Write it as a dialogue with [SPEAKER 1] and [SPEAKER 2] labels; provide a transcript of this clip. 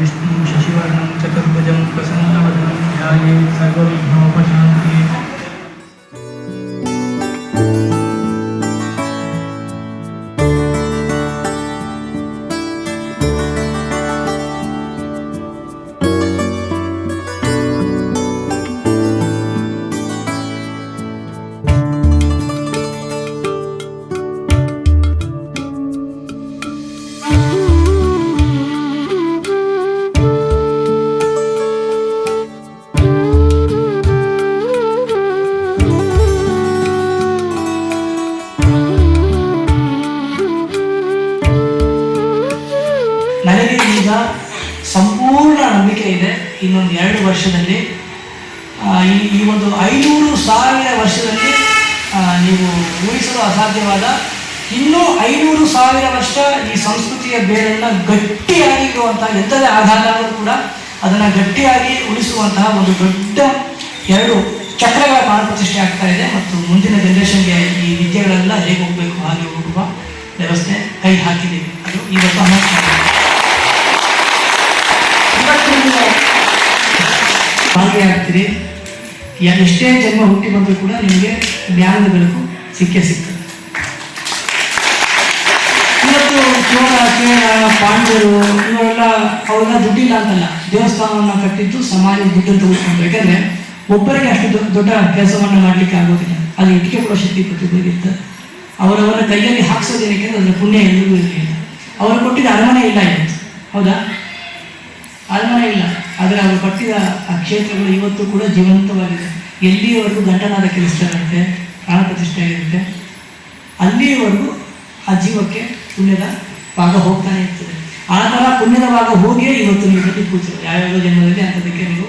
[SPEAKER 1] विष्णु शशिवर्ण
[SPEAKER 2] चतुर्भुज प्रसन्नवदनं ध्यान सर्वं ಸಂಪೂರ್ಣ ನಂಬಿಕೆ ಇದೆ. ಇನ್ನೊಂದು ಎರಡು ವರ್ಷದಲ್ಲಿ ಈ ಒಂದು ಐನೂರು ಸಾವಿರ ವರ್ಷದಲ್ಲಿ ನೀವು ಊಹಿಸಲು ಅಸಾಧ್ಯವಾದ ಇನ್ನೂ ಐನೂರು ಸಾವಿರ ವರ್ಷ ಈ ಸಂಸ್ಕೃತಿಯ ಬೇರನ್ನು ಗಟ್ಟಿಯಾಗಿರುವಂತಹ ಎಂಥದೇ ಆಧಾರ ಆದರೂ ಕೂಡ ಅದನ್ನು ಗಟ್ಟಿಯಾಗಿ ಉಳಿಸುವಂತಹ ಒಂದು ದೊಡ್ಡ ಎರಡು ಚಕ್ರಗಳ ಪ್ರಾಣ ಪ್ರತಿಷ್ಠೆ ಆಗ್ತಾ ಇದೆ. ಮತ್ತು ಮುಂದಿನ ಜನರೇಷನ್ಗೆ ಈ ವಿದ್ಯೆಗಳೆಲ್ಲ ಹೇಗೆ ಹೋಗಬೇಕು, ಹಾಗೆ ಹೋಗುವ ವ್ಯವಸ್ಥೆ ಕೈ ಹಾಕಿದ್ದೀವಿ ಅದು ಇವತ್ತು ಅನೌನ್ಸ್ ಮಾಡಿದ್ದೀವಿ. ಇವತ್ತು ನೀವು ಭಾಗಿಯಾಗ್ತೀರಿ ಯಾ- ಎಷ್ಟೇ ಜನ್ಮ ಹುಟ್ಟಿ ಬಂದರೂ ಕೂಡ ನಿಮಗೆ ಜ್ಞಾನದ ಬೆಳಕು ಸಿಕ್ಕೇ ಸಿಗ್ತದೆ ಇವತ್ತು ಚೋಳ, ಚೇಳ ಪಾಂಡವರು ಇವರೆಲ್ಲ ಅವರೆಲ್ಲ ದುಡ್ಡಿಲ್ಲ ಅಂತಲ್ಲ. ದೇವಸ್ಥಾನವನ್ನು ಕಟ್ಟಿದ್ದು ಸಮಾಜ ದುಡ್ಡನ್ನು ತೆಗೆದುಕೊಂಡು ಯಾಕಂದ್ರೆ ಒಬ್ಬರಿಗೆ ಅಷ್ಟು ದೊಡ್ಡ ಕೆಲಸವನ್ನು ಮಾಡಲಿಕ್ಕೆ ಆಗೋದಿಲ್ಲ. ಅಲ್ಲಿ ಇಟ್ಟಿಗೆ ಕೊಡೋ ಶಕ್ತಿ ಪ್ರತಿಭೆಗಿರ್ತದೆ ಅವರವರ ಕೈಯಲ್ಲಿ ಹಾಕ್ಸೋದೇನಕ್ಕೆ ಅದರ ಪುಣ್ಯ ಎಲ್ಲಿಗೂ ಇರಲಿಲ್ಲ. ಅವರು ಕೊಟ್ಟಿದ್ದ ಅರಮನೆ ಇಲ್ಲ ಇವತ್ತು. ಹೌದಾ? ಅರಮನೆ ಇಲ್ಲ. ಆದರೆ ಅವರು ಪಟ್ಟಿದ ಆ ಕ್ಷೇತ್ರಗಳು ಇವತ್ತು ಕೂಡ ಜೀವಂತವಾಗಿದೆ ಎಲ್ಲಿಯವರೆಗೂ ಗಂಟನಾದ ಕೆಲಸದಲ್ಲಿರುತ್ತೆ ಪ್ರಾಣ ಪ್ರತಿಷ್ಠೆ ಆಗಿರುತ್ತೆ ಅಲ್ಲಿಯವರೆಗೂ ಆ ಜೀವಕ್ಕೆ ಪುಣ್ಯದ ಭಾಗ ಹೋಗ್ತಾನೆ ಇರ್ತದೆ. ಆ ಥರ ಪುಣ್ಯದ ಭಾಗ ಹೋಗಿಯೇ ಇವತ್ತು ನೀವು ಪೂಜೆ ಯಾವ್ಯಾವ ಜನ್ಮದಲ್ಲಿ ಅಂಥದಕ್ಕೆ ನೀವು